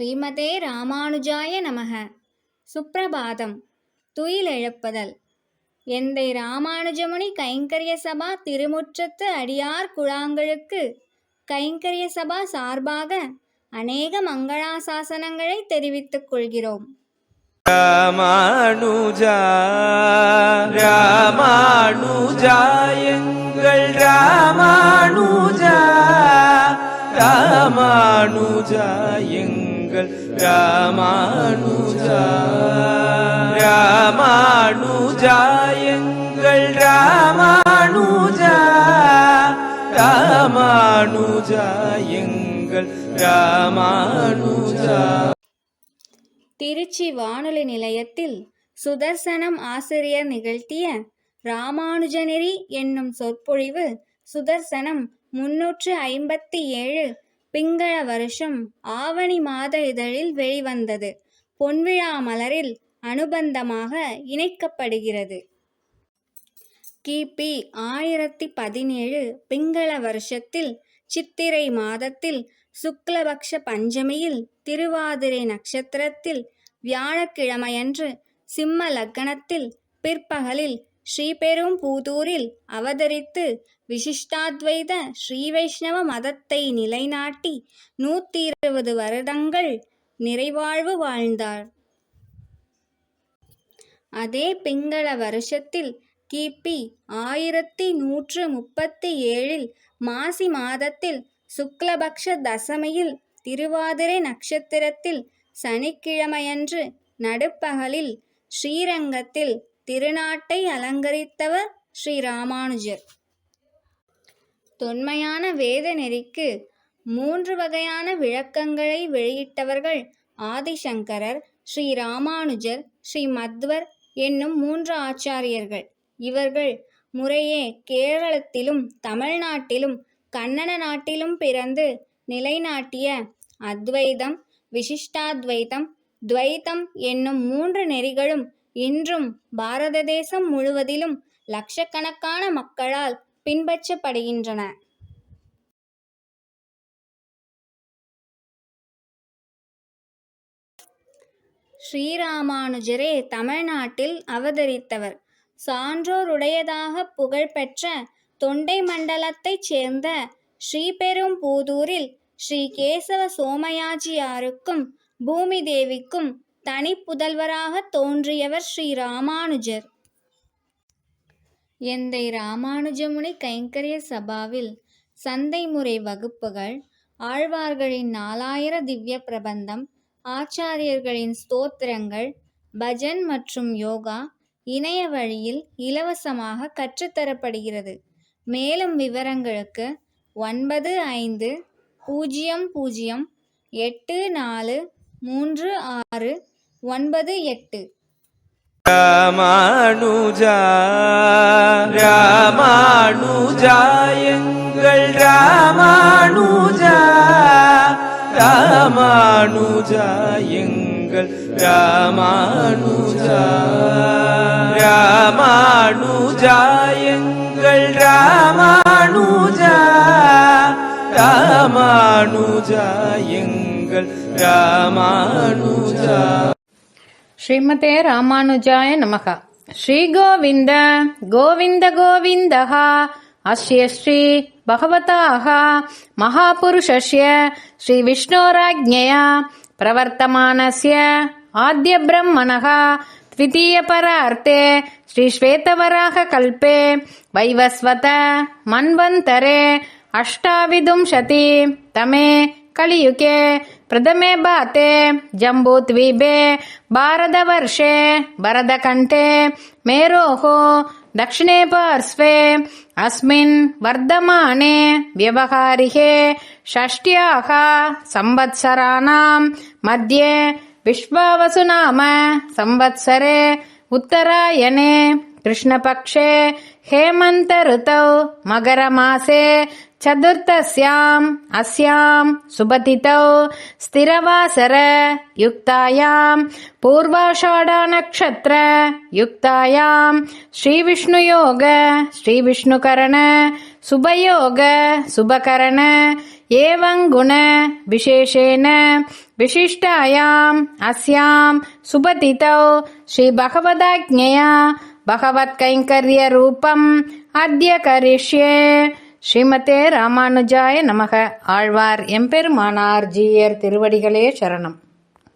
ஸ்ரீமதே ராமானுஜாய நமக. சுப்பிரபாதம் துயிலெழுப்புதல் எந்தை ராமானுஜமுனி கைங்கரிய சபா திருமுற்றத்து அடியார் குழாங்களுக்கு கைங்கரிய சபா சார்பாக அநேக மங்களாசாசனங்களை தெரிவித்துக் கொள்கிறோம். ராமானுஜா ராமானுஜா எங்கள் ராமானுஜா ராமானுஜா. எங்கள் ராமானுஜா ராமானுஜா எங்கள் ராமானுஜா ராமானுஜா எங்கள் ராமானுஜா. திருச்சி வானொலி நிலையத்தில் சுதர்சனம் ஆசிரியர் நிகழ்த்திய ராமானுஜநெறி என்னும் சொற்பொழிவு சுதர்சனம் முன்னூற்று ஐம்பத்தி ஏழு பிங்கள வருஷம் ஆவணி மாத இதழில் வெளிவந்தது. பொன்விழா மலரில் அனுபந்தமாக இணைக்கப்படுகிறது. கிபி ஆயிரத்தி பதினேழு பிங்கள வருஷத்தில் சித்திரை மாதத்தில் சுக்லபக்ஷ பஞ்சமியில் திருவாதிரை நட்சத்திரத்தில் வியாழக்கிழமையன்று சிம்ம லக்கணத்தில் பிற்பகலில் ஸ்ரீபெரும்பூதூரில் அவதரித்து விசிஷ்டாத்வைத ஸ்ரீ வைஷ்ணவ மதத்தை நிலைநாட்டி நூற்றி இருபது வருடங்கள் நிறைவாழ்வு வாழ்ந்தார். அதே பிங்கள வருஷத்தில் கிபி ஆயிரத்தி நூற்று முப்பத்தி ஏழில் மாசி மாதத்தில் சுக்லபக்ஷ தசமியில் திருவாதிரை நட்சத்திரத்தில் சனிக்கிழமையன்று நடுப்பகலில் ஸ்ரீரங்கத்தில் திருநாட்டை அலங்கரித்தவர் ஸ்ரீ ராமானுஜர். தொன்மையான வேத நெறிக்கு மூன்று வகையான விளக்கங்களை வெளியிட்டவர்கள் ஆதிசங்கரர் ஸ்ரீ ராமானுஜர் ஸ்ரீ மத்வர் என்னும் மூன்று ஆச்சாரியர்கள். இவர்கள் முறையே கேரளத்திலும் தமிழ்நாட்டிலும் கன்னட நாட்டிலும் பிறந்து நிலைநாட்டிய அத்வைதம் விசிஷ்டாத்வைதம் துவைத்தம் என்னும் மூன்று நெறிகளும் இன்றும் பாரத தேசம் முழுவதிலும் லட்சக்கணக்கான மக்களால் பின்பற்றப்படுகின்றன. ஸ்ரீராமானுஜரே தமிழ்நாட்டில் அவதரித்தவர். சான்றோருடையதாக புகழ்பெற்ற தொண்டை மண்டலத்தைச் சேர்ந்த ஸ்ரீபெரும்பூதூரில் ஸ்ரீ கேசவ சோமயாஜியாருக்கும் பூமி தேவிக்கும் தனி புதல்வராக தோன்றியவர் ஸ்ரீ ராமானுஜர். எந்தை ராமானுஜமுனி கைங்கரிய சபாவில் சந்தை முறை வகுப்புகள் ஆழ்வார்களின் நாலாயிர திவ்ய பிரபந்தம் ஆச்சாரியர்களின் ஸ்தோத்திரங்கள் பஜன் மற்றும் யோகா இணைய வழியில் இலவசமாக கற்றுத்தரப்படுகிறது. மேலும் விவரங்களுக்கு ஒன்பது ஐந்து பூஜ்ஜியம் பூஜ்ஜியம் எட்டு நாலு மூன்று ஆறு ஒன்பது எட்டு. ராமானுஜா ராமானுஜா எங்கள் ராமானுஜா ராமானுஜா எங்கள் ராமானுஜா ராமானுஜா எங்கள் ராமானுஜா ராமானுஜா எங்கள் ராமானுஜா. श्रीमते रामानुजाय नमः श्रीगोविन्द गोविन्द गोविन्दः अस्य श्री भगवताः महापुरुषस्य श्रीविष्णोराज्ञया प्रवर्तमानस्य आद्यब्रह्मणः द्वितीयपरार्थे श्रीश्वेतवराहकल्पे वैवस्वत मन्वन्तरे अष्टाविंशति तमे कलियुगे प्रथमे बाते जम्बूद्वीपे भारतवर्षे भरतकण्ठे मेरोः दक्षिणे पार्श्वे अस्मिन् वर्धमाने व्यवहारिके षष्ट्याः संवत्सराणां मध्ये विश्वावसु नाम संवत्सरे उत्तरायणे कृष्णपक्षे हेमन्त ऋतौ मगरमासे चतुर्थस्याम् अस्याम् सुभतितौ स्थिरवासर युक्तायाम् पूर्वाषाढानक्षत्र युक्तायाम् श्रीविष्णुयोग श्रीविष्णुकरण सुभयोग सुभकरण एवम् गुण विशेषेण विशिष्टायाम् अस्याम् सुभतितौ श्रीभगवदाज्ञया பகவத் கைங்கரிய ரூபம் அத்ய கரிஷ்யே ஸ்ரீமதே ராமானுஜாய நமக. ஆழ்வார் எம்பெருமானார் ஜீயர் திருவடிகளே சரணம்.